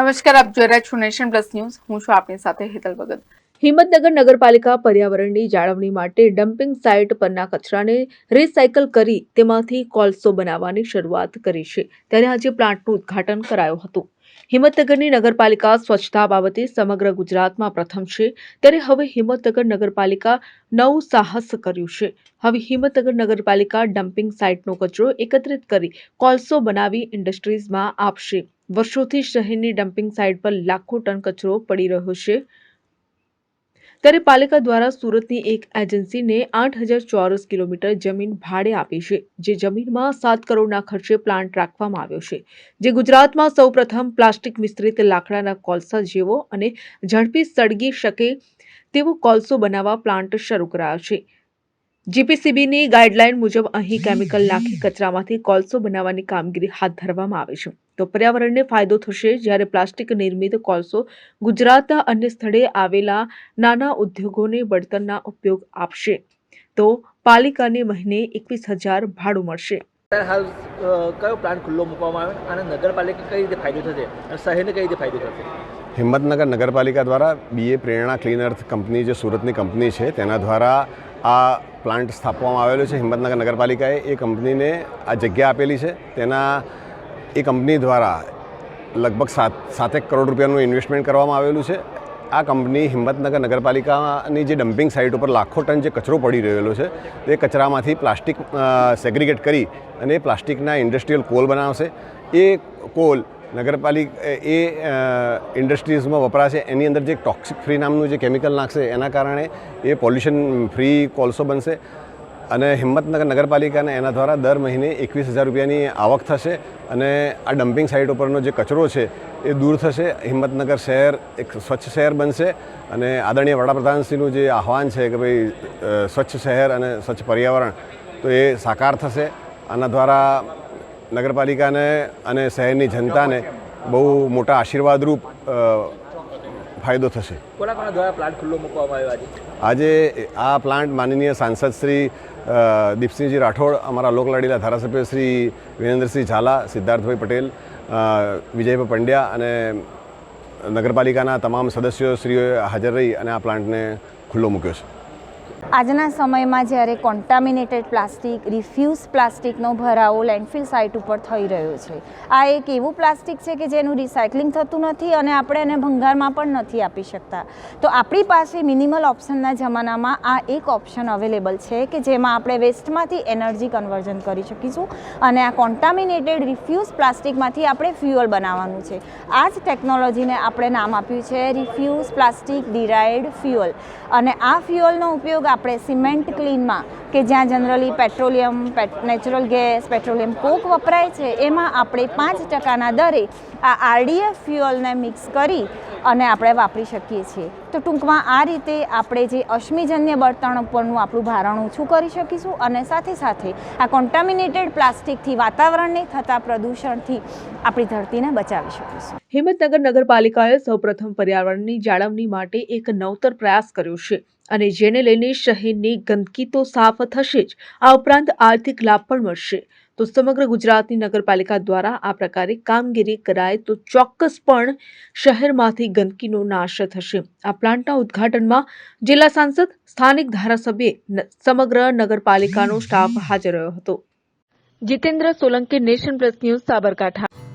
નમસ્કાર, આપ જોઈ રહ્યા છો નેશન પ્લસ ન્યૂઝ. હું છું આપની સાથે હેતલ ભગત. હિંમતનગર નગરપાલિકા પર્યાવરણની જાળવણી માટે ડમ્પિંગ સાઇટ પરના કચરાને રિસાયકલ કરી તેમાંથી કોલસો બનાવવાની શરૂઆત કરી છે. ત્યારે આજે પ્લાન્ટનું ઉદ્ઘાટન કરાયું હતું. હિંમતનગરની નગરપાલિકા સ્વચ્છતા બાબતે સમગ્ર ગુજરાતમાં પ્રથમ છે. ત્યારે હવે હિંમતનગર નગરપાલિકા નવું સાહસ કર્યું છે. હવે હિંમતનગર નગરપાલિકા ડમ્પિંગ સાઇટનો કચરો એકત્રિત કરી કોલસો બનાવી ઇન્ડસ્ટ્રીઝમાં આપશે. વર્ષોથી શહેરની ડમ્પિંગ સાઇટ પર લાખો ટન કચરો પડી રહ્યો છે. ત્યારે પાલિકા દ્વારા સુરતની એક એજન્સીને આઠ હજાર ચોરસ કિલોમીટર જમીન ભાડે આપી છે, જે જમીનમાં સાત કરોડના ખર્ચે પ્લાન્ટ રાખવામાં આવ્યો છે. જે ગુજરાતમાં સૌપ્રથમ પ્લાસ્ટિક મિશ્રિત લાકડાના કોલસા જેવો અને ઝડપી સળગી શકે તેવો કોલસો બનાવવા પ્લાન્ટ શરૂ કરાયો છે. જીપીસીબીની ગાઈડલાઈન મુજબ અહીં કેમિકલ નાખી કચરામાંથી કોલસો બનાવવાની કામગીરી હાથ ધરવામાં આવે છે. તો પર્યાવરણને ફાયદો થશે જ્યારે પ્લાસ્ટિક નિર્મિત કોલસો ગુજરાતના અન્ય સ્થળે આવેલા નાના ઉદ્યોગોને બળતણના ઉપયોગ આપશે. તો પાલિકાને મહિને એકવીસ હજાર ભાડું મળશે. હાલ કયો પ્લાન્ટ ખુલ્લો મૂકવામાં આવે અને નગરપાલિકા કઈ રીતે ફાયદો થશે અને શહેરને કઈ રીતે ફાયદો થશે? હિંમતનગર નગરપાલિકા દ્વારા બીએ પ્રેરણા ક્લીન અર્થ કંપની જે સુરતની કંપની છે તેના દ્વારા આ પ્લાન્ટ સ્થાપવામાં આવેલો છે હિંમતનગર નગરપાલિકાએ. એ કંપનીને આ જગ્યા આપેલી છે. તેના, એ કંપની દ્વારા લગભગ સાત, સાતેક કરોડ રૂપિયાનું ઇન્વેસ્ટમેન્ટ કરવામાં આવેલું છે. આ કંપની હિંમતનગર નગરપાલિકાની જે ડમ્પિંગ સાઇટ ઉપર લાખો ટન જે કચરો પડી રહેલો છે, તે કચરામાંથી પ્લાસ્ટિક સેગ્રિગેટ કરી અને એ પ્લાસ્ટિકના ઇન્ડસ્ટ્રીયલ કોલ બનાવશે. એ કોલ નગરપાલિકા, એ ઇન્ડસ્ટ્રીઝમાં વપરાશે, એની અંદર જે ટોક્સિક ફ્રી નામનું જે કેમિકલ નાખશે, એના કારણે એ પોલ્યુશન ફ્રી કોલસો બનશે. અને હિંમતનગર નગરપાલિકાને એના દ્વારા દર મહિને એકવીસ હજાર રૂપિયાની આવક થશે અને આ ડમ્પિંગ સાઇટ ઉપરનો જે કચરો છે, એ દૂર થશે. હિંમતનગર શહેર એક સ્વચ્છ શહેર બનશે અને આદરણીય વડાપ્રધાનશ્રીનું જે આહવાન છે કે ભાઈ સ્વચ્છ શહેર અને સ્વચ્છ પર્યાવરણ, તો એ સાકાર થશે. આના દ્વારા નગરપાલિકાને અને શહેરની જનતાને બહુ મોટા આશીર્વાદરૂપ ફાયદો થશે. આજે? આ પ્લાન્ટ માનનીય સાંસદ શ્રી દીપસિંહજી રાઠોડ અમારા લોકલાડીલા ધારાસભ્ય શ્રી વિરેન્દ્રસિંહ ઝાલા સિદ્ધાર્થભાઈ પટેલ વિજયભાઈ પંડ્યા અને નગરપાલિકાના તમામ સદસ્યો શ્રીઓએ હાજર રહી અને આ પ્લાન્ટને ખુલ્લો મૂક્યો છે. આજના સમયમાં જ્યારે કોન્ટામિનેટેડ પ્લાસ્ટિક રિફ્યુઝ પ્લાસ્ટિકનો ભરાવો લેન્ડફિલ સાઇટ ઉપર થઈ રહ્યો છે, આ એક એવું પ્લાસ્ટિક છે કે જેનું રિસાયકલિંગ થતું નથી અને આપણે એને ભંગારમાં પણ નથી આપી શકતા. તો આપણી પાસે મિનિમલ ઓપ્શનના જમાનામાં આ એક ઓપ્શન અવેલેબલ છે કે જેમાં આપણે વેસ્ટમાંથી એનર્જી કન્વર્ઝન કરી શકીશું અને આ કોન્ટામિનેટેડ રિફ્યુઝ પ્લાસ્ટિકમાંથી આપણે ફ્યુઅલ બનાવવાનું છે. આ જ ટેકનોલોજીને આપણે નામ આપ્યું છે રિફ્યુઝ પ્લાસ્ટિક ડિરાઇડ ફ્યુઅલ અને આ ફ્યુઅલનો ઉપયોગ આપણે સિમેન્ટ ક્લીનમાં કે જ્યાં generally petroleum natural gas, petroleum coke વપરાય છે, એમાં આપણે પાંચ ટકાના દરે આ આરડીએફ ફ્યુઅલને મિક્સ કરી અને આપણે વાપરી શકીએ છીએ. તો ટૂંકમાં આ રીતે આપણે જે અશ્મિજન્ય બળતણ ઉપરનું આપણું ભારણ ઓછું કરી શકીશું અને સાથે સાથે આ કોન્ટામિનેટેડ પ્લાસ્ટિકથી વાતાવરણને થતા પ્રદૂષણથી આપણી ધરતીને બચાવી શકીશું. હિંમતનગર નગરપાલિકાએ સૌપ્રથમ પર્યાવરણની જાળવણી માટે એક નવતર પ્રયાસ કર્યો છે અને જેને લઈને શહેરની ગંદકી તો સાફ થશે જ. આ ઉપરાંત આર્થિક લાભ પણ મળશે. તો સમગ્ર ગુજરાતની નગરપાલિકા દ્વારા આ પ્રકારે કામગીરી કરાય તો ચોક્કસ પણ શહેરમાંથી ગંદકીનો નાશ થશે. આ પ્લાન્ટના ઉદ્ઘાટનમાં જિલ્લા સાંસદ, સ્થાનિક ધારાસભ્ય સમગ્ર નગરપાલિકાનો સ્ટાફ હાજર રહ્યો હતો. Jitendra Solanki, nation plus news Sabarkantha.